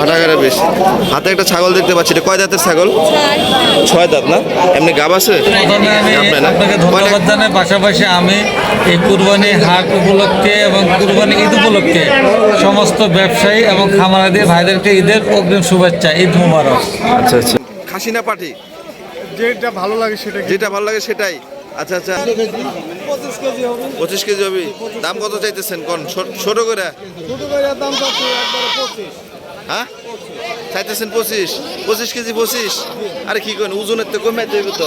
পাঠাগারের বেশি। হাতে একটা ছাগল দেখতে পাচ্ছি এটা। কয় দাঁতের ছাগল? ছয় দাঁত না? এমনি গাব আছে? আপনাকে কয়টা- ধন্যবাদ জানাই। পাশাপাশি আমি এই কুরবানি হাট উপলক্ষে এবং কুরবানি ঈদ উপলক্ষে সমস্ত ব্যবসায়ী এবং খামারাদের ভাইদেরকে ঈদের অগ্রিম শুভেচ্ছা ঈদ মুবারক। আচ্ছা আচ্ছা। খাসি না পাঠি যেটা ভালো লাগে সেটা যেটা ভালো লাগে সেটাই। আচ্ছা আচ্ছা। পঁচিশ কেজি হবে। দাম কত চাইতেছেন? কোন ছোট- করে? ছোট ভাইয়ের দাম চাচ্ছে একবারে পঁচিশ। হ্যাঁ? চাইতেছেন পঁচিশ। পঁচিশ কেজি পঁচিশ। আরে কি করেন ওজনের তো কমে দেব তো।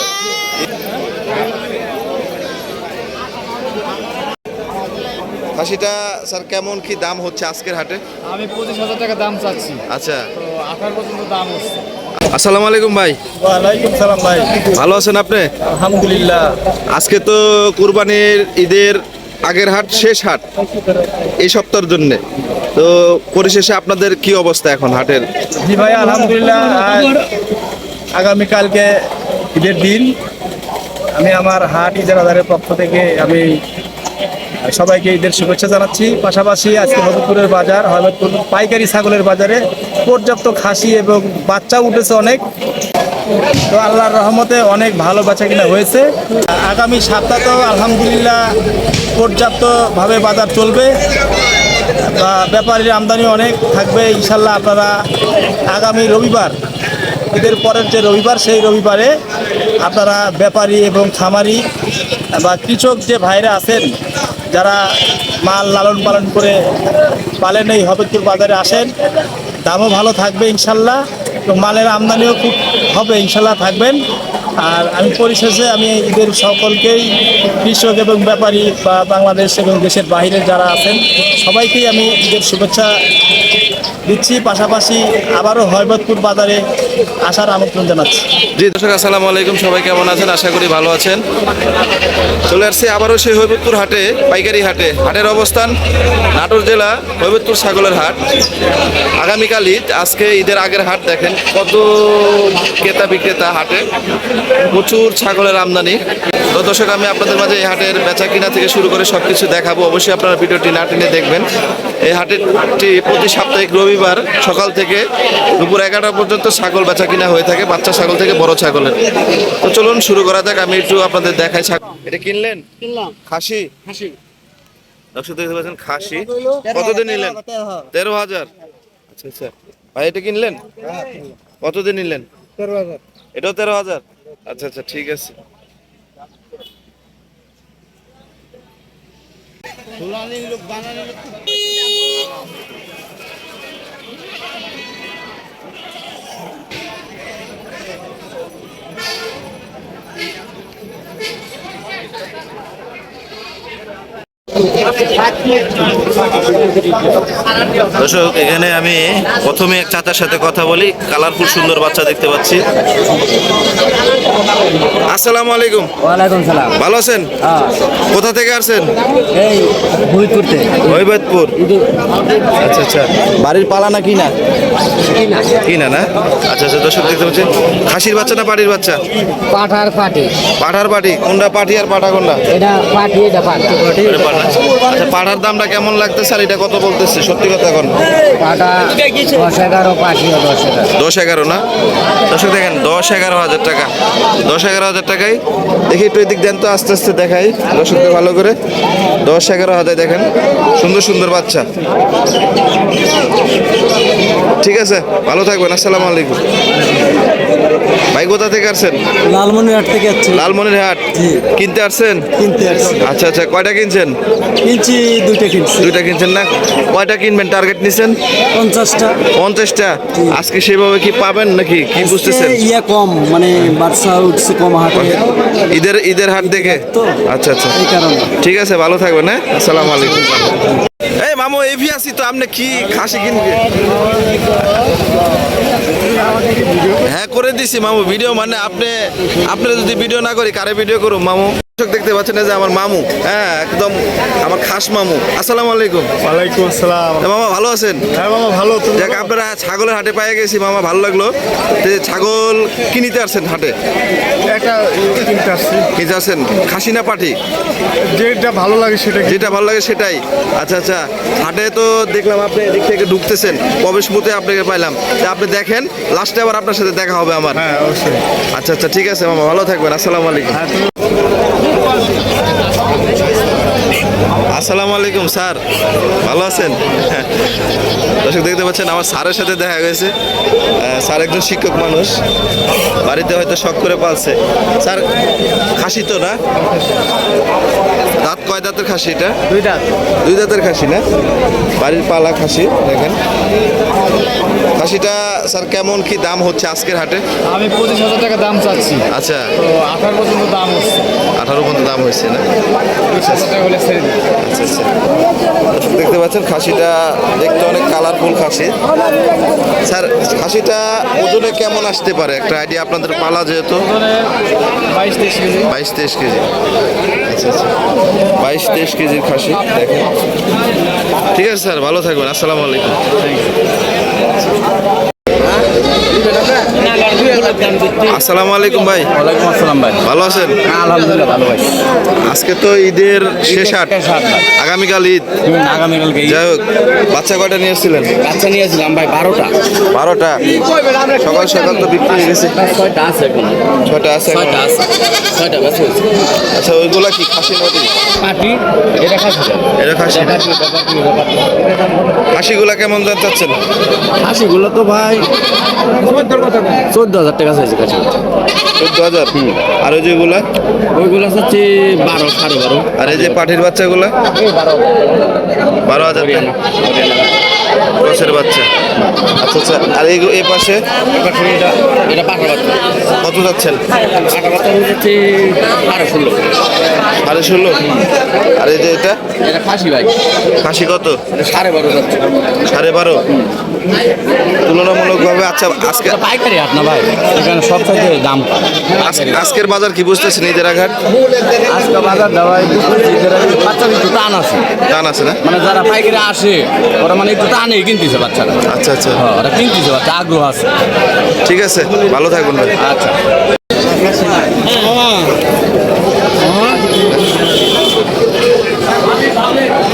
খাসিটা স্যার কেমন কি দাম হচ্ছে আজকের হাটে? আমি পঁচিশ হাজার টাকা দাম চাচ্ছি। আচ্ছা। আঠারো পর্যন্ত দাম হচ্ছে। আসসালামু আলাইকুম ভাই। ওয়ালাইকুম সালাম ভাই। ভালো আছেন আপনি? আলহামদুলিল্লাহ। আজকে তো কুরবানির ঈদের আগের হাট, শেষ হাট এই সপ্তাহের জন্য। তো পরিশেষে আপনাদের কি অবস্থা এখন হাটের? জি ভাই, আলহামদুলিল্লাহ আগামীকালকে ঈদের দিন। আমি আমার হাট ইজারাদারের পক্ষ থেকে আমি সবাইকে ঈদের শুভেচ্ছা জানাচ্ছি। পাশাপাশি আজকে হবিবপুরের বাজার হবিবপুর পাইকারি ছাগলের বাজারে পর্যাপ্ত খাসি এবং বাচ্চা উঠেছে অনেক। তো আল্লাহর রহমতে অনেক ভালো বেচা কিনা হয়েছে। আগামী সপ্তাহ আলহামদুলিল্লাহ পর্যাপ্তভাবে বাজার চলবে। বা ব্যাপারীর আমদানি অনেক থাকবে ইনশাল্লাহ আপনারা আগামী রবিবার, ঈদের পরের যে রবিবার, সেই রবিবারে আপনারা ব্যাপারী এবং খামারি বা কৃষক যে ভাইরা আছেন, যারা মাল লালন পালন করে পালেন এই হবিবপুর বাজারে আসেন, দামও ভালো থাকবে ইনশাল্লাহ এবং মালের আমদানিও খুব হবে ইনশাল্লাহ থাকবেন। আর আমি পরিশেষে আমি ঈদের সকলকেই কৃষক এবং ব্যাপারী বা বাংলাদেশ এবং দেশের বাইরে যারা আছেন, সবাইকেই আমি ঈদের শুভেচ্ছা দিচ্ছি। পাশাপাশি আবারও হরবতপুর বাজারে আসার আমন্ত্রণ জানাচ্ছি। জি, দর্শক, আসসালামু আলাইকুম। সবাই কেমন আছেন? আশা করি ভালো আছেন। চলে আসছি আবারও সেই হৈবতপুর হাটে, পাইকারি হাটে। হাটের অবস্থান নাটোর জেলা, হৈবতপুর ছাগলের হাট। আগামীকাল ঈদ, আজকে ঈদের আগের হাট দেখেন, কত ক্রেতা বিক্রেতা হাটে। প্রচুর ছাগলের আমদানি। তো দর্শক আমি আপনাদের মাঝে এই হাটের বেচা কিনা থেকে শুরু করে সব কিছু দেখাবো। অবশ্যই আপনারা ভিডিওটি না টেনে দেখবেন। এই হাটেরটি প্রতি সাপ্তাহিক রবিবার সকাল থেকে দুপুর এগারোটা পর্যন্ত ছাগল বেচা কিনা হয়ে থাকে বাচ্চা ছাগল থেকে বড় ছাগলের। তো চলুন শুরু করা যাক। আমি একটু আপনাদের দেখাই ছাগল। এটা কিনলেন? খাসি? হাসি দর্শক দেখতে পাচ্ছেন খাসি। কতদিন নিলেন? তেরো হাজার। আচ্ছা আচ্ছা। ভাই এটা কিনলেন? কতদিন নিলেন? তেরো হাজার। এটাও তেরো হাজার? আচ্ছা আচ্ছা ঠিক আছে। দর্শক এখানে আমি প্রথমে এক চাচার সাথে কথা বলি। কালারফুল সুন্দর বাচ্চা দেখতে পাচ্ছি। আসসালামু আলাইকুম। ওয়ালাইকুম সালাম। ভালো আছেন? হ্যাঁ। কোথা থেকে আসছেন? এই ভুই করতে হৈবাদপুর আচ্ছা আচ্ছা। বাড়ির পালা না কিনা? কিনা। না? আচ্ছা আচ্ছা দর্শক দেখতে পাচ্ছেন। খাসির বাচ্চা না পাটির বাচ্চা? পাঠার পাটি। পাঠার পাটি। কোনটা পাটি আর পাঠা কোনটা? এটা পাটি। এটা পাটি। আচ্ছা পাঠার দামটা কেমন লাগতেছে আর এটা কত বলতেছে? সত্যি কথা এখন পাটা দশ এগারো পাটিও দশ এগারো। দশ এগারো না? দর্শক দেখেন দশ এগারো হাজার টাকা। দশ এগারো হাজার টাকায় দেখি একটু এদিক দেন তো আস্তে আস্তে দেখাই। দর্শকদের ভালো করে। দশ এগারো হাজার দেখেন সুন্দর সুন্দর বাচ্চা। ঠিক আছে ভালো থাকবেন আসসালামু আলাইকুম। ভাই কোথা থেকে আসছেন? লালমনিরহাট থেকে লালমনির হাট কিনতে আসছেন? কিনতে আসছি। আচ্ছা আচ্ছা কয়টা কিনছেন? কিনছি দুইটা কিনছি। দুইটা কিনছেন না? কয়টা কিনবেন? টার্গেট নিছেন? পঞ্চাশটা। পঞ্চাশটা? আজকে সেভাবে কি পাবেন নাকি? কি বুঝতেছেন? ইয়া কম মানে বাচ্চা উঠছে কম হাটে। ঈদের ঈদের হাট দেখে। আচ্ছা আচ্ছা। এই কারণে। ঠিক আছে ভালো থাকবেন হ্যাঁ? আসসালামু আলাইকুম। এই মামু এভি আছি তো আপনি কি খাসি কিনবে হ্যাঁ করে দিছি, মামু। ভিডিও মানে আপনি আপনি যদি ভিডিও না করি, কারে ভিডিও করুন মামু? দর্শক দেখতে পাচ্ছেন যে আমার মামু হ্যাঁ একদম আমার খাস মামু। আসসালামু আলাইকুম। ওয়ালাইকুম আসসালাম। মামা ভালো আছেন? হ্যাঁ মামা ভালো। যাক আপনারা ছাগলের হাটে পায়ে গেছি মামা ভালো লাগল। এই ছাগল কি নিতে আসছেন হাটে? একটা কিনতে আসছি। কিনতে আসছেন? খাসি না পাঠি যেটা ভালো লাগে সেটা যেটা ভালো লাগে সেটাই। আচ্ছা আচ্ছা। হাটে তো দেখলাম আপনি এদিক থেকে ঢুকতেছেন। প্রবেশ মুহূর্তে আপনাকে পাইলাম। তা আপনি দেখেন লাস্টে আবার আপনার সাথে দেখা হবে আমার। হ্যাঁ অবশ্যই। আচ্ছা আচ্ছা ঠিক আছে মামা ভালো থাকবেন। আসসালামু আলাইকুম। হ্যাঁ তুমি আসসালামু আলাইকুম স্যার। ভালো আছেন? দর্শক দেখতে পাচ্ছেন আমার স্যারের সাথে দেখা গেছে স্যার একজন শিক্ষক মানুষ। বাড়িতে হয়তো শখ করে পালছে। স্যার খাসি তো না? দাঁত কয় দাঁতের খাসি এটা? দুইটা দুই দাঁতের খাসি না? বাড়ির পালা খাসি দেখেন। খাসিটা স্যার কেমন কি দাম হচ্ছে আজকের হাটে? আমি পঁচিশ হাজার টাকা দাম চাচ্ছি। আচ্ছা। আঠারো পর্যন্ত দাম হচ্ছে। আঠারো পর্যন্ত দাম হয়েছে না? বিশ হাজার টাকা হলে ছেড়ে দিই আচ্ছা আচ্ছা দেখতে পাচ্ছেন খাসিটা দেখতে অনেক কালারফুল খাসি। স্যার খাসিটা ওজনে কেমন আসতে পারে? একটা আইডিয়া আপনাদের পালা যেহেতু। বাইশ তেইশ কেজি। বাইশ তেইশ কেজি। আচ্ছা আচ্ছা। বাইশ তেইশ কেজির খাসি দেখেন। ঠিক আছে স্যার ভালো থাকবেন। আসসালামু আলাইকুম। আসসালামু আলাইকুম ভাই। ওয়ালাইকুম আসসালাম ভাই। ভালো আছেন? আলহামদুলিল্লাহ ভালো ভাই। আজকে তো ঈদের শেষ হাট আগামীকাল ঈদ। আগামীকালকে যাই হোক বাচ্চা কয়টা নিয়ে এসেছিলেন? বাচ্চা নিয়েছিলাম ভাই বারোটা। বারোটা? সকাল সকাল তো বিক্রি হয়ে গেছে। ছয়টা আছে এখন। ছয়টা আছে। ছয়টা আছে। ছয়টা হয়েছে। আচ্ছা ওইগুলা কি খাসি নদী পাটি এটা খাসি এটা খাসি? খাসিগুলা কেমন দাম চাচ্ছেন? খাসিগুলো তো ভাই চোদ্দ হাজার টাকা হয়েছে কাছে চোদ্দ হাজার আর ওই যেগুলা ওইগুলো? হচ্ছে বারো সাড়ে বারো। আর এই যে পাঠির বাচ্চাগুলা? বারো হাজার টাকা। দশের বাচ্চা। আচ্ছা আচ্ছা আর এই এই পাশে? এটা এটা পাকা বাচ্চা। কত যাচ্ছেন? পাকা বাচ্চা হচ্ছে বারো ষোলো। সাড়ে ষোলো? আর এই যে এটা? এটা খাসি ভাই। খাসি কত? সাড়ে বারো সাড়ে বারো? তুলনামূলকভাবে আচ্ছা আজকে পাইকারি হাট না ভাই? এখানে সব সাইডে দাম। আজকের বাজার কি বুঝতেছেন নিজের ঘাট? আজকে বাজার দেওয়ায় বাচ্চার একটু টান আছে। টান আছে না? মানে যারা পাইকারি আসে ওরা মানে একটু টানে কিনতেছে বাচ্চারা। আচ্ছা আচ্ছা। হ্যাঁ ওরা কিনতেছে বাচ্চা আগ্রহ আছে। ঠিক আছে ভালো থাকবেন ভাই। আচ্ছা।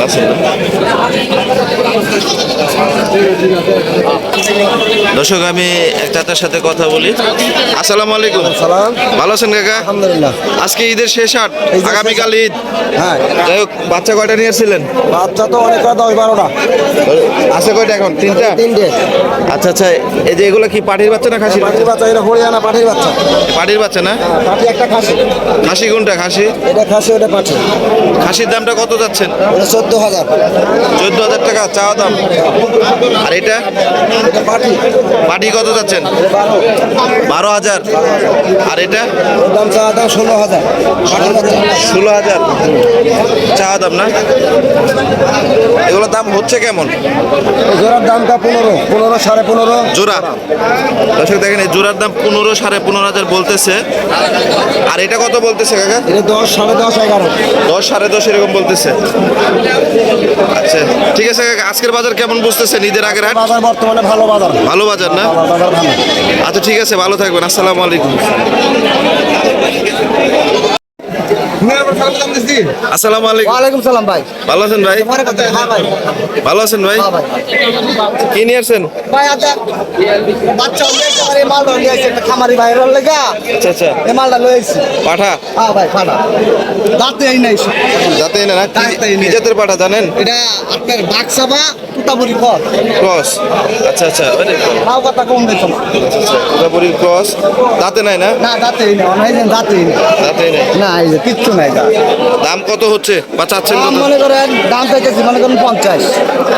আছেন? দর্শক আমি এক চাচার সাথে কথা বলি। আসসালামু আলাইকুম। সালাম ভালো আছেন কাকা? আলহামদুলিল্লাহ। আজকে ঈদের শেষ হাট শেষ আগামীকাল ঈদ। হ্যাঁ। যাই হোক বাচ্চা কয়টা নিয়েছিলেন বাচ্চা তো অনেক দশ বারোটা। আছে কয়টা এখন? তিনটা? তিনটে। আচ্ছা আচ্ছা এই যে এগুলো কি পাটির বাচ্চা না খাসি পাঠির বাচ্চা এটা হরিয়ানা পাঠির বাচ্চা। পাটির বাচ্চা না? হ্যাঁ, পাঠি একটা খাসি। খাসি কোনটা খাসি? এটা খাসি ওটা পাঠি খাসির দামটা কত যাচ্ছেন? চোদ্দ হাজার। চোদ্দ হাজার টাকা চাওয়া দাম? আর এটা? পাটি কত যাচ্ছেন? বারো হাজার। আর এটা? ষোলো হাজার। ষোলো হাজার চা দাম না? এগুলোর দাম হচ্ছে কেমন? জোড়ার দামটা পনেরো পনেরো সাড়ে পনেরো। জোড়া। দর্শক দেখেন এই জোড়ার দাম পনেরো সাড়ে পনেরো হাজার বলতেছে। আর এটা কত বলতেছে কাকা? এটা দশ সাড়ে দশ এগারো। দশ সাড়ে দশ এরকম বলতেছে। আচ্ছা ঠিক আছে কাকা আজকের বাজার কেমন বুঝতেছেন ঈদের আগের হাট? বাজার বর্তমানে ভালো বাজার। ভালো বাজার না? বাজার ভালো। আচ্ছা ঠিক আছে ভালো থাকবেন আসসালামু আলাইকুম। আসসালামু আলাইকুম। ওয়ালাইকুম সালাম ভাই। ভালো আছেন ভাই? হ্যাঁ ভালো আছেন ভাই? হ্যাঁ কি নিয়ে আসছেন? ভাই বাচ্চা এই মালটা নিয়ে খামারি লেগা। আচ্ছা আচ্ছা। এই মালটা পাঠা? হ্যাঁ ভাই দাঁতে নাই না? কি-। জাতের পাঠা জানেন? এটা আপনার বাক্সাবা তুতাবুরি কর ক্রস আচ্ছা আচ্ছা তাও কথা কম দিত না আচ্ছা আচ্ছা ক্রস দাঁতে নাই না? না দাঁতেই নেই অনেক দাঁতেই নেই। দাঁতেই নাই? না এই যে কিচ্ছু নাই দাম কত হচ্ছে? বা চাচ্ছেন দাম কত? মনে করেন দাম পেয়েছি মনে করেন পঞ্চাশ।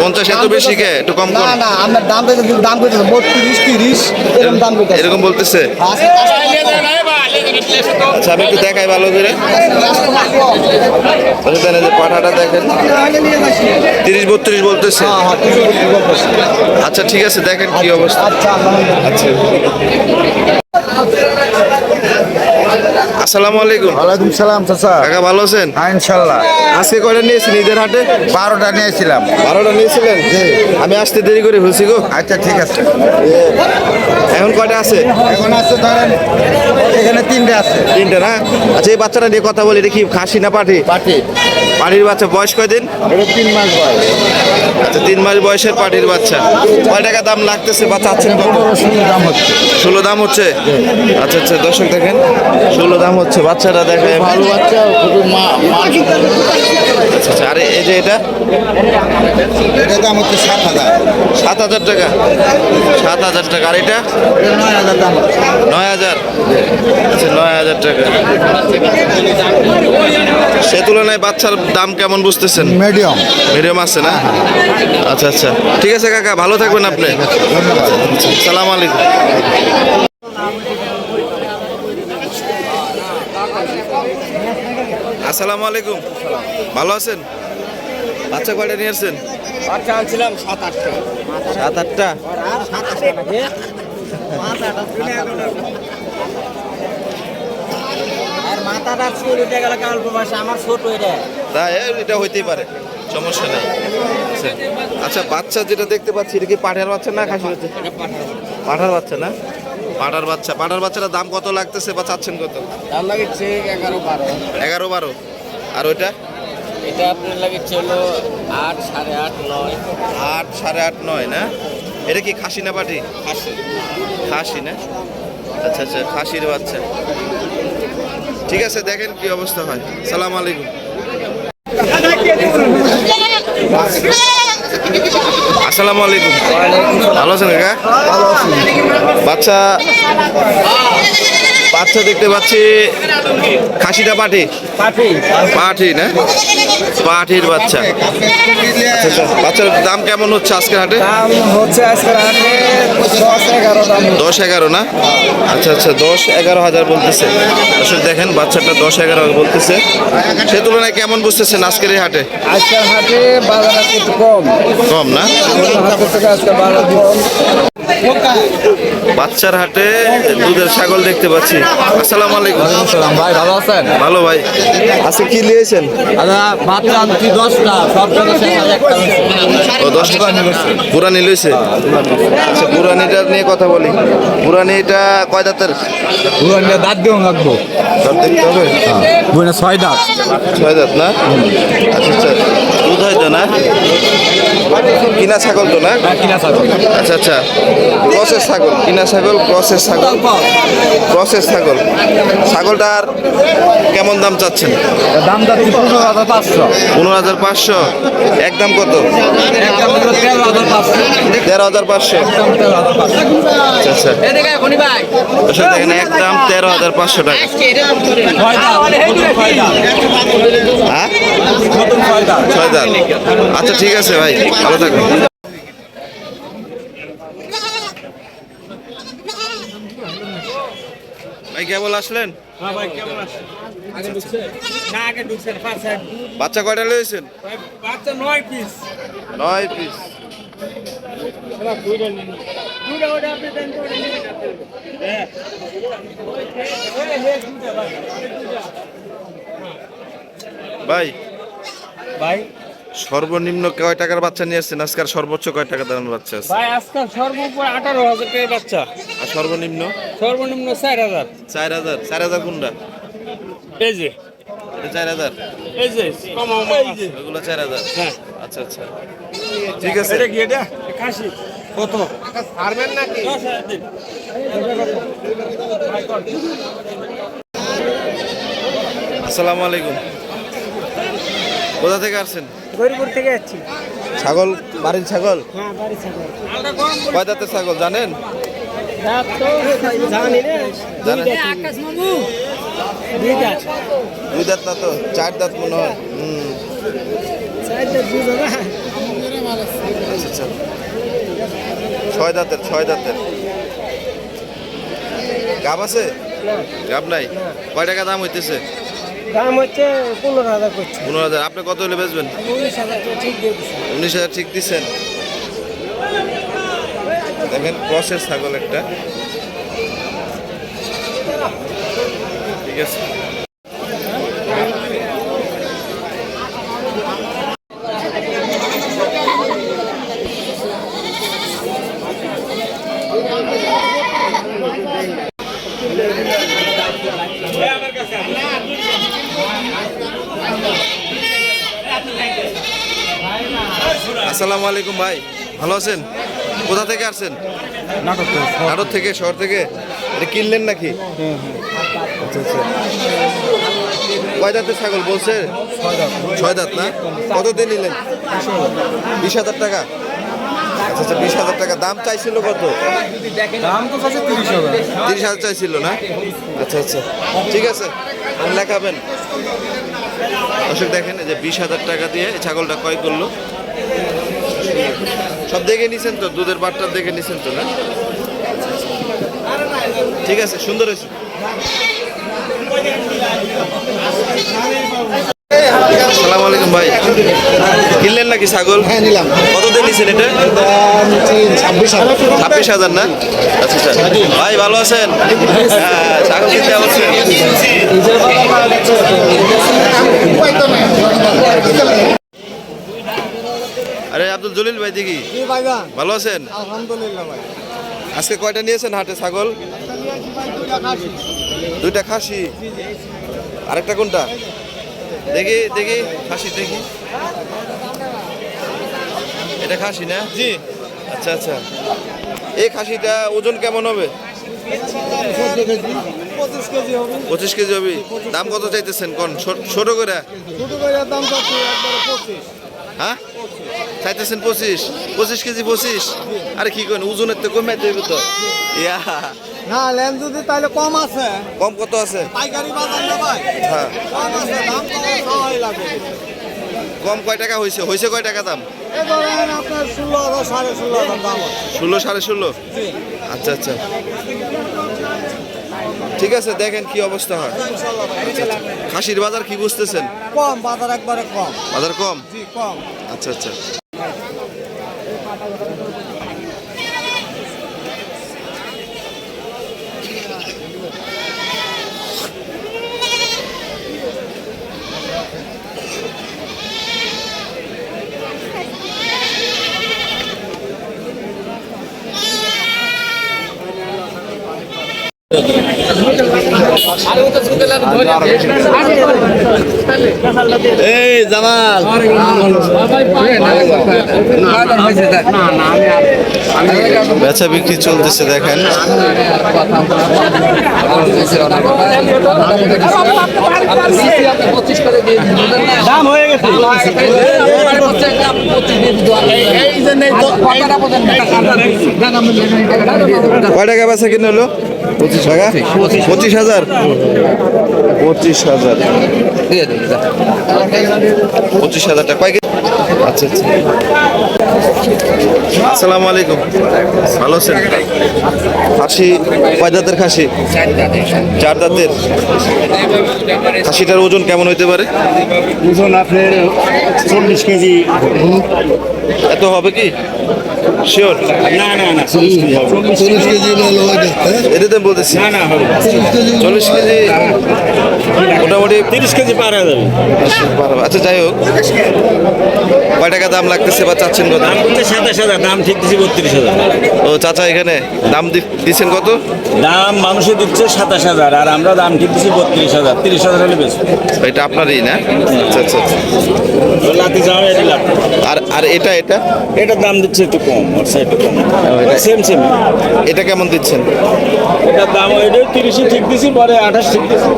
পঞ্চাশ এত বেশি কে? একটু কম না না আমরা দাম পেয়েছি দাম পেয়েছি বত্রিশ তিরিশ এরকম দাম পেয়েছি এরকম বলতেছে? আচ্ছা আমি একটু দেখাই ভালো করে। আচ্ছা যে পাঠাটা দেখেন। তিরিশ বত্রিশ বলতেছে। আচ্ছা ঠিক আছে দেখেন কি অবস্থা। আচ্ছা আচ্ছা। আসসালামু আলাইকুম। ওয়ালাইকুম সালাম চাচা। কাকা ভালো আছেন? হ্যাঁ আজকে কয়টা নিয়েছেন ঈদের হাটে? বারোটা নিয়েছিলাম। বারোটা নিয়েছিলেন? আমি আসতে দেরি করে ফেলছি গো। আচ্ছা ঠিক আছে। এখন কয়টা আছে? এখন আছে ধরেন এখানে তিনটে আছে। তিনটে না? আচ্ছা এই বাচ্চাটা নিয়ে কথা বলি দেখি খাসি না পাঠি পাটি। পাটির বাচ্চা বয়স কয়দিন? তিন মাস বয়স। আচ্ছা তিন মাস বয়সের পাটির বাচ্চা। কয় টাকা দাম লাগতেছে? বা চাচ্ছেন কত? দাম হচ্ছে। ষোলো দাম হচ্ছে? আচ্ছা আচ্ছা দর্শক দেখেন ষোলো দাম হচ্ছে। বাচ্চাটা দেখে ভালো বাচ্চা খুবই মা মা আচ্ছা আচ্ছা আরে এই যে এটা? এটা দাম হচ্ছে সাত হাজার। সাত হাজার টাকা? সাত হাজার টাকা। আর এটা? এটা নয় হাজার দাম নয় হাজার? আচ্ছা নয় হাজার টাকা। সে তুলনায় বাচ্চার দাম কেমন বুঝতেছেন? মিডিয়াম। মিডিয়াম আছে না? আচ্ছা আচ্ছা। ঠিক আছে কাকা ভালো থাকবেন আপনি। সালাম আলাইকুম। আসসালামু আলাইকুম। ভালো আছেন? বাচ্চা কয়টা নিয়ে আসছেন? বাচ্চা আনছিলাম সাত আটটা। সাত আটটা? আর মাথাটা চুল উঠে গেল কাল প্রবাসে আমার ছোট এটা। তা এটা হইতেই পারে সমস্যা নাই। আচ্ছা। আচ্ছা বাচ্চা যেটা দেখতে পাচ্ছি এটা কি পাঠার বাচ্চা না খাসি বাচ্চা? পাঠার বাচ্চা। না? পাঠার বাচ্চা। পাঠার বাচ্চাটার দাম কত লাগতেছে বা চাচ্ছেন কত? দাম লাগছে এগারো বারো। এগারো বারো। আর ওইটা? এটা আপনার লাগছে হলো আট সাড়ে আট নয়। আট সাড়ে আট নয় না? এটা কি খাসি না পাঠি? খাসি। খাসি না? আচ্ছা আচ্ছা খাসির বাচ্চা। ঠিক আছে দেখেন কি অবস্থা হয়। সালাম আলাইকুম। আসসালামু আলাইকুম। ভালো আছেন কাকা? বাচ্চা বাচ্চা দেখতে পাচ্ছি খাসিটা পাঠি? পাঠি। পাঠি না? পাঠির বাচ্চা। আচ্ছা আচ্ছা বাচ্চার দাম কেমন হচ্ছে আজকের হাটে? হচ্ছে দশ এগারো না? আচ্ছা আচ্ছা দশ এগারো হাজার বলতেছে। আসলে দেখেন বাচ্চাটা দশ এগারো বলতেছে। সে তুলনায় কেমন বুঝতেছেন আজকের এই হাটে? আজকের হাটে বাজার একটু কম। কম না? বাচ্চার হাটে দুধের ছাগল দেখতে পাচ্ছি। আসসালামু আলাইকুম। ভাই ভালো আছেন? ভালো ভাই। আজকে কি নিয়েছেন? দাদা দশটা সব ও দশ পুরানি লইছে? আচ্ছা পুরানিটা নিয়ে কথা বলি। পুরানিটা কয় দাঁতের? পুরানিটা দাঁত দিও রাখব। দাঁত দেখতে হবে? ছয় দাঁত। ছয় দাঁত না? আচ্ছা আচ্ছা। দুধ হয় না? কিনা ছাগল তো না? কিনা ছাগল। আচ্ছা আচ্ছা। ক্রসের ছাগল কিনা ছাগল ক্রসের ছাগল। ক্রসের ছাগল। ছাগলটার কেমন দাম চাচ্ছেন? দাম চাচ্ছি পনেরো হাজার পাঁচশো। পনেরো হাজার পাঁচশো। একদম কত? তেরো হাজার পাঁচশো। তেরো হাজার পাঁচশো একদম তেরো হাজার পাঁচশো আচ্ছা দেখেন একদম তেরো হাজার পাঁচশো টাকা। ছয় হ্যাঁ? ছয় দাঁত আচ্ছা ঠিক আছে ভাই ভালো থাকবেন। ভাই কেবল আসলেন? বাচ্চা কয়টা লয়েছেন বাচ্চা নয় পিস নয় পিস ভাই ভাই। সর্বনিম্ন কয় টাকার বাচ্চা নিয়ে আসছেন? আজকাল সর্বোচ্চ কয় টাকা দামের বাচ্চা আছে? ভাই আজকাল সর্বোপর আঠারো হাজার টাকার বাচ্চা। আর সর্বনিম্ন? সর্বনিম্ন চার হাজার। চার হাজার। চার হাজার কোনটা? এই যে চার হাজার? এই যে কমাও চার হাজার? হ্যাঁ। আচ্ছা আচ্ছা। ঠিক আছে। এটা কি এটা? কত? নাকি? আসসালামু আলাইকুম। কোথা থেকে আসছেন? গরিপুর থেকে যাচ্ছি। ছাগল? বাড়ির ছাগল? হ্যাঁ কয় দাঁতের ছাগল জানেন? জানেন? দুই দাঁত। দুই না তো চার দাঁত মনে হয়। হুম। না আচ্ছা আচ্ছা। ছয় দাঁতের ছয় দাঁতের। গাব আছে? গাব নাই? কয় টাকা দাম হইতেছে? দাম হচ্ছে পনেরো হাজার করছে। পনেরো হাজার। আপনি কত হলে বেচবেন? উনিশ হাজার ঠিক দিচ্ছে উনিশ হাজার ঠিক দিচ্ছেন দেখেন ক্রসের ছাগল একটা। আসসালামু আলাইকুম ভাই ভালো আছেন? কোথা থেকে আসছেন? নাটক থেকে। শহর থেকে? এটা কিনলেন নাকি? হ্যাঁ, হ্যাঁ। আচ্ছা আচ্ছা কয় দাঁতের ছাগল বলছে? ছয় দাঁত। না? কত দিয়ে নিলেন? বিশ হাজার টাকা। আচ্ছা আচ্ছা বিশ হাজার টাকা। দাম চাইছিল কত? দাম তো আছে তিরিশ হাজার। তিরিশ হাজার চাইছিল না? আচ্ছা আচ্ছা। ঠিক আছে লেখাবেন। দর্শক দেখেন যে বিশ হাজার টাকা দিয়ে এই ছাগলটা ক্রয় করল। সব দেখে নিছেন তো? দুধের বাটটা দেখে নিছেন তো না? ঠিক আছে সুন্দর হয়েছে। সালাম আলাইকুম ভাই। কিনলেন নাকি ছাগল? হ্যাঁ নিলাম। কত দিয়ে নিছেন এটা? ছাব্বিশ হাজার। না? আচ্ছা আচ্ছা। ভাই ভালো আছেন? হ্যাঁ ছাগল কিনতে আরে আব্দুল জলিল ভাই দেখি। ভালো আছেন? আলহামদুলিল্লাহ ভাই। আজকে কয়টা নিয়েছেন হাটে ছাগল? দুইটা খাসি। আরেকটা কোনটা? দেখি দেখি খাসি দেখি। এটা খাসি না? জি। আচ্ছা আচ্ছা। এই খাসিটা ওজন কেমন হবে? পঁচিশ কেজি হবে। দাম কত চাইতেছেন? কোন ছোট- করে? হ্যাঁ? চাইতেছেন পঁচিশ পঁচিশ কেজি পঁচিশ। আরে কি করেন ওজনের তো কমে দেবে তো। ইয়া। না লেন যদি তাহলে কম আছে। কম কত আছে? পাইকারি বাজার না ভাই? হ্যাঁ। কম আছে দাম কম লাগে। কম কয় টাকা হয়েছে হয়েছে কয় টাকা দাম? ষোলো সাড়ে ষোলো আচ্ছা আচ্ছা। ঠিক আছে দেখেন কি অবস্থা হয়। ভাই। আচ্ছা আচ্ছা। খাসির বাজার কি বুঝতেছেন? কম বাজার একবারে কম। বাজার কম? কম। আচ্ছা আচ্ছা। এই বেচা বিক্রি চলতেছে দেখেন। দাম হয়ে গেছে কয় টাকা বেচা কিনে হলো পঁচিশ টাকা পঁচিশ হাজার পঁচিশ হাজার পঁচিশ হাজার টাকা আচ্ছা আচ্ছা আসসালামু আলাইকুম। ভালো আছেন? খাসি কয় দাঁতের খাসি? চার দাঁতের খাসিটার ওজন কেমন হইতে পারে? ওজন আপনার চল্লিশ কেজি। এত হবে কি? শিওর না না না চল্লিশ কেজি হবে। চল্লিশ কেজি এটাতে বলতেছি। না না চল্লিশ কেজি? মোটামুটি তিরিশ কেজি পার হয়ে যাবে। আচ্ছা যাই হোক। কয় টাকা দাম লাগতেছে বা চাচ্ছেন কত? দাম করতে সাতাশ হাজার দাম ঠিক দিচ্ছি বত্রিশ হাজার। ও চাচা এখানে দাম দিচ্ছেন কত? দাম মানুষে দিচ্ছে সাতাশ হাজার আর আমরা দাম ঠিক দিচ্ছি বত্রিশ হাজার। তিরিশ হাজার হলে বেশি এটা আপনারই না? আচ্ছা আচ্ছা আচ্ছা। লাতি যাওয়া এটা লাভ। আর আর এটা এটা? এটার দাম দিচ্ছে একটু কম ওর সাইড কম। সেম সেম এটা কেমন দিচ্ছেন? এটার দাম ওইটা তিরিশে ঠিক দিছি পরে আঠাশ ঠিক দিছি।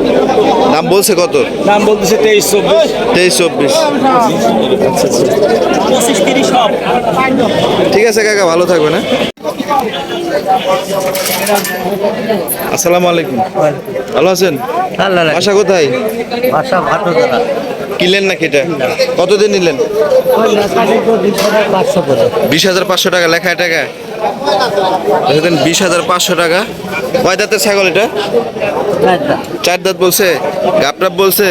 দাম বলছে কত? দাম বলতেছে তেইশ চব্বিশ। তেইশ চব্বিশ। ঠিক আছে কাকা ভালো থাকবে না আসসালামু আলাইকুম। ভালো আছেন? বাসা কোথায়? ভাষা ভাটো দ্বারা কিনলেন নাকি এটা? কতদিন নিলেন? বিশ হাজার পাঁচশো টাকা, লেখা টাকা দেখেন, বিশ হাজার পাঁচশো টাকা। কয় দাঁতের ছাগল এটা? চার দাঁত বলছে। গাপ টাপ বলছে?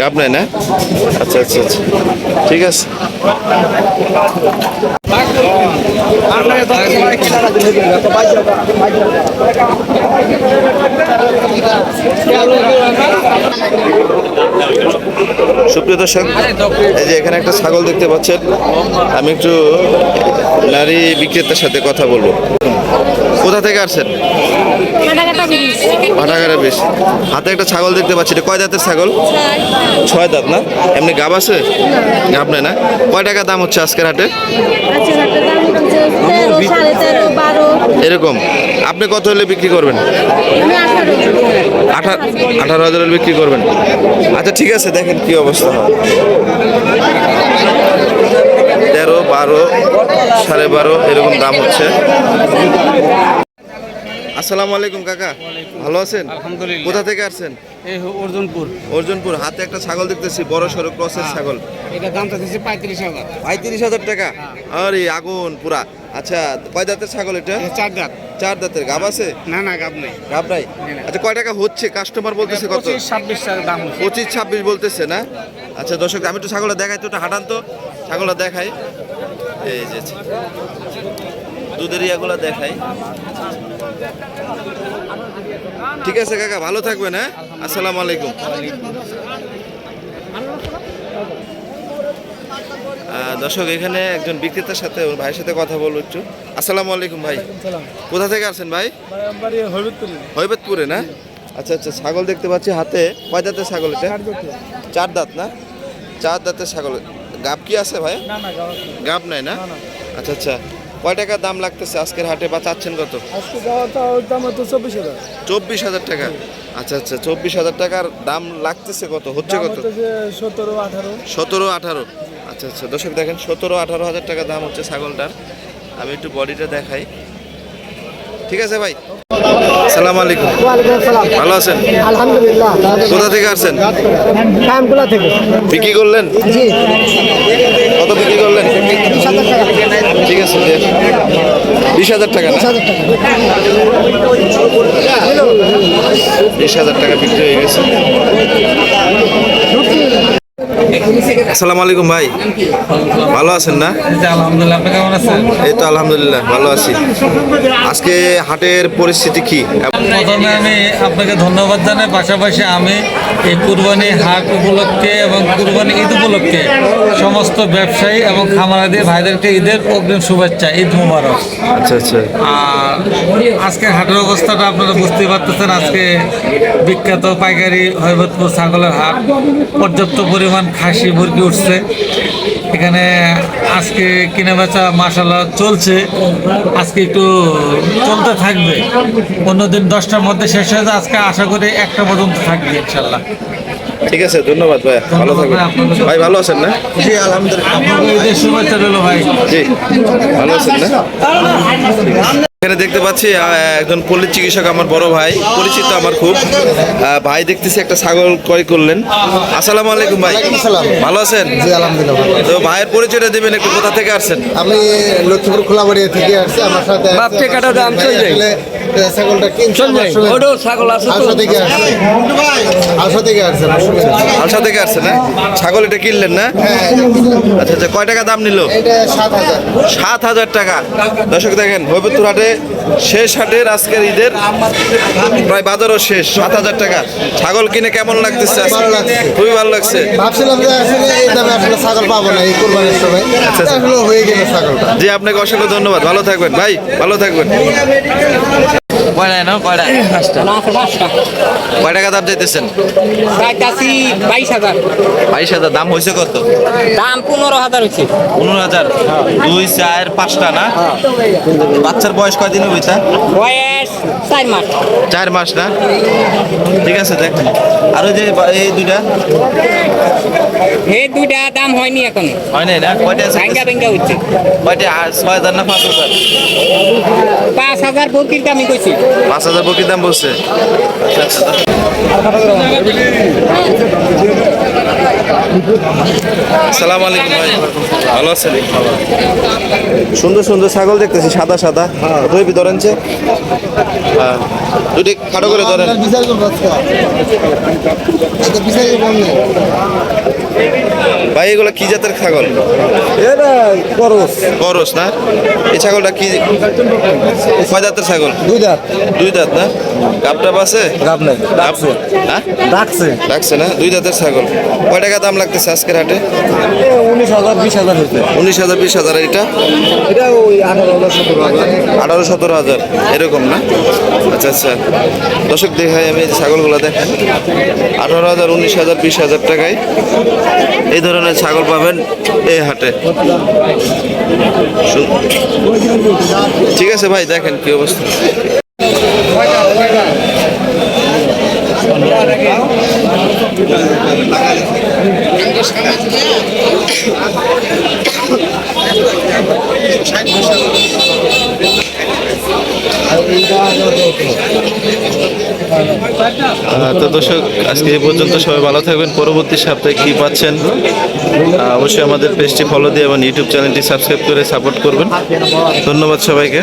গাপ নাই না? আচ্ছা আচ্ছা আচ্ছা। ঠিক আছে। সুপ্রিয় দর্শক এই যে এখানে একটা ছাগল দেখতে পাচ্ছেন। আমি একটু নারী বিক্রেতার সাথে কথা বলব। কোথা থেকে আসছেন? ভাটাঘাটা বেশ হাতে একটা ছাগল দেখতে পাচ্ছি। এটা কয় দাঁতের ছাগল? ছয় দাঁত না? এমনি গাব আছে? গাব নেই না? কয় টাকা দাম হচ্ছে আজকের হাটে? আচ্ছা। এরকম। আপনি কত হলে বিক্রি করবেন? আঠারো। আঠারো আঠারো হাজার হলে বিক্রি করবেন? আচ্ছা ঠিক আছে দেখেন কি অবস্থা। হয় তেরো বারো সাড়ে বারো এরকম দাম হচ্ছে। আসসালামু আলাইকুম কাকা। ভালো আছেন? আলহামদুলিল্লাহ। কোথা থেকে আসছেন? এই অর্জুনপুর। অর্জুনপুর হাতে একটা ছাগল দেখতেছি বড় সড়ো ক্রসের ছাগল। এটা দামটা দিচ্ছে পঁয়ত্রিশ হাজার। পঁয়ত্রিশ হাজার টাকা? আরে আগুন পুরা। আচ্ছা কয় দাঁতের ছাগল এটা? চার দাঁত। চার দাঁতের। গাব আছে? না না গাব নেই। গাব নাই? আচ্ছা কয় টাকা হচ্ছে? কাস্টমার বলতেছে কত? ছাব্বিশ দাম পঁচিশ ছাব্বিশ বলতেছে না? আচ্ছা দর্শক আমি একটু ছাগলটা দেখাই তো একটু হাঁটান তো। ছাগলটা দেখাই। এই যে দুধের ইয়াগুলো দেখাই। ঠিক আছে কাকা ভালো থাকবেন হ্যাঁ? আসসালামু আলাইকুম। দর্শক এখানে একজন বিক্রেতার সাথে ওর ভাইয়ের সাথে কথা বলব একটু। আসসালামু আলাইকুম ভাই। কোথা থেকে আসছেন ভাই? হৈবতপুরে না? আচ্ছা আচ্ছা ছাগল দেখতে পাচ্ছি হাতে। কয় দাঁতের ছাগল এটা? চার দাঁত না? চার দাঁতের ছাগল। গাব কি আছে ভাই? গাব নাই না। আচ্ছা আচ্ছা। কয় টাকা দাম লাগতেছে আজকের হাটে বা চাচ্ছেন কত? আজকে দাম হতো চব্বিশ হাজার। চব্বিশ হাজার টাকা। আচ্ছা আচ্ছা চব্বিশ হাজার টাকার দাম লাগতেছে কত? হচ্ছে কত? সতেরো আঠারো। সতেরো আঠারো। আচ্ছা আচ্ছা দর্শক দেখেন সতেরো আঠারো হাজার টাকা দাম হচ্ছে ছাগলটার। আমি একটু বডিটা দেখাই। ঠিক আছে ভাই? সালাম আলাইকুম। ভালো আছেন? আলহামদুলিল্লাহ। কোথা থেকে আসছেন? থেকে। বিক্রি করলেন? কত বিক্রি করলেন? ঠিক আছে বিশ হাজার টাকা। বিশ হাজার টাকা বিক্রি হয়ে গেছে। আসসালামু আলাইকুম ভাই। ভালো আছেন না? আলহামদুলিল্লাহ আপনি কেমন আছেন এই তো আলহামদুলিল্লাহ ভালো আছি। আজকে হাটের পরিস্থিতি কি? প্রথমে আমি আপনাকে ধন্যবাদ জানাই পাশাপাশি আমি এই কুরবানি হাট উপলক্ষে এবং কুরবানি ঈদ উপলক্ষে সমস্ত ব্যবসায়ী এবং খামারাদি ভাইদেরকে ঈদের অগ্রিম শুভেচ্ছা ঈদ মুবারক। আচ্ছা আচ্ছা। আর আজকে হাটের অবস্থাটা আপনারা বুঝতেই পারতেছেন আজকে বিখ্যাত পাইকারি হৈবতপুর ছাগলের হাট পর্যাপ্ত পরিমাণ খাসি মুরগি উঠছে। এখানে আজকে কেনা বেচা মাসাল্লাহ চলছে। আজকে একটু চলতে থাকবে। অন্যদিন দশটার মধ্যে শেষ হয়ে যায়। আজকে আশা করি একটা পর্যন্ত থাকবে ইনশাল্লাহ ঠিক আছে ধন্যবাদ ভাই। ভালো থাকবেন। ভাই ভালো আছেন না? জি আলহামদুলিল্লাহ। শুভেচ্ছা রইল ভাই। জি ভালো আছেন না? এখানে দেখতে পাচ্ছি আহ, একজন পল্লী চিকিৎসক আমার বড় ভাই পরিচিত আমার খুব। আহ, ভাই দেখতেছি একটা ছাগল ক্রয় করলেন। আসসালামু আলাইকুম ভাই। ভালো আছেন? জি আলহামদুলিল্লাহ তো ভাইয়ের পরিচয়টা দেবেন একটু কোথা থেকে আসছেন? আমি লক্ষ্মীপুর খোলাবাড়িয়া থেকে আসছি আমার সাথে বাপকে কাটা দাম চল যাই ছাগলটা ছাগল আছে আশা থেকে আসছে আশা থেকে আসছে থেকে না? ছাগল এটা কিনলেন না? হ্যাঁ আচ্ছা আচ্ছা কয় টাকা দাম নিল? সাত হাজার। টাকা। দর্শক দেখেন হবিবপুর হাটে শেষ হাটের আজকের ঈদের প্রায় বাজারও শেষ সাত হাজার টাকা। ছাগল কিনে কেমন লাগতেছে? খুবই ভালো লাগছে। ভাবছিলাম যে আসলে এই দামে আসলে ছাগল পাবো না এই কোরবানির সময়। আচ্ছা, আচ্ছা। আসলে হয়ে গেল ছাগলটা। জি আপনাকে অসংখ্য ধন্যবাদ। ভালো থাকবেন ভাই ভালো থাকবেন। কয়টায় না? কয়টায়? কয় টাকা দাম চাইতেছেন? চাইতাছি বাইশ হাজার। বাইশ হাজার। দাম হয়েছে কত? দাম পনেরো হাজার হয়েছে পনেরো হাজার। দুই চার পাঁচটা না? বাচ্চার বয়স কয়দিন হইতা বয়স চার মাস। চার মাস না? ঠিক আছে দেখেন। আর ওই যে এই দুইটা? এই দুইটা দাম হয়নি এখন। হয় নাই না? কয়টা? ভাঙ্গা ভেঙ্গা হচ্ছে কয়টা? ছয় হাজার না পাঁচ হাজার? পাঁচ হাজার বকিলটা আমি কইছি। পাঁচ হাজার বকির দাম বলছে। আচ্ছা আচ্ছা। সালাম আলাইকুম ভাই ভালো আছেন? সুন্দর সুন্দর ছাগল দেখতেছি সাদা সাদা। রবি ধরেন যে। হ্যাঁ দুটি খাটো করে ধরেন। ভাই এগুলো কি জাতের ছাগল? খরচ করস। না? এই ছাগলটা কি কয় দাঁতের ছাগল? দুই দাঁত দুই দাঁত না? গাবটা আছে? গাব নাই। ডাকছে। হ্যাঁ? ডাকছে। ডাকছে না? দুই দাঁতের ছাগল। কয় টাকা দাম লাগতেছে আজকের হাটে? উনিশ হাজার বিশ হাজার উনিশ হাজার বিশ হাজার এটা এটা ওই আঠারো হাজার সতেরো হাজার। আঠারো সতেরো হাজার। এরকম না? আচ্ছা আচ্ছা। দর্শক দেখাই আমি ছাগলগুলো দেখেন। আঠারো হাজার উনিশ হাজার বিশ হাজার টাকায়। এই ধরনের ছাগল পাবেন এই হাটে। ঠিক আছে ভাই দেখেন কি অবস্থা। তো দর্শক, আজকে এ পর্যন্ত সবাই ভালো থাকবেন। পরবর্তী সপ্তাহে কি পাচ্ছেন অবশ্যই আমাদের পেজটি ফলো দিয়ে এবং ইউটিউব চ্যানেলটি সাবস্ক্রাইব করে সাপোর্ট করবেন। ধন্যবাদ সবাইকে।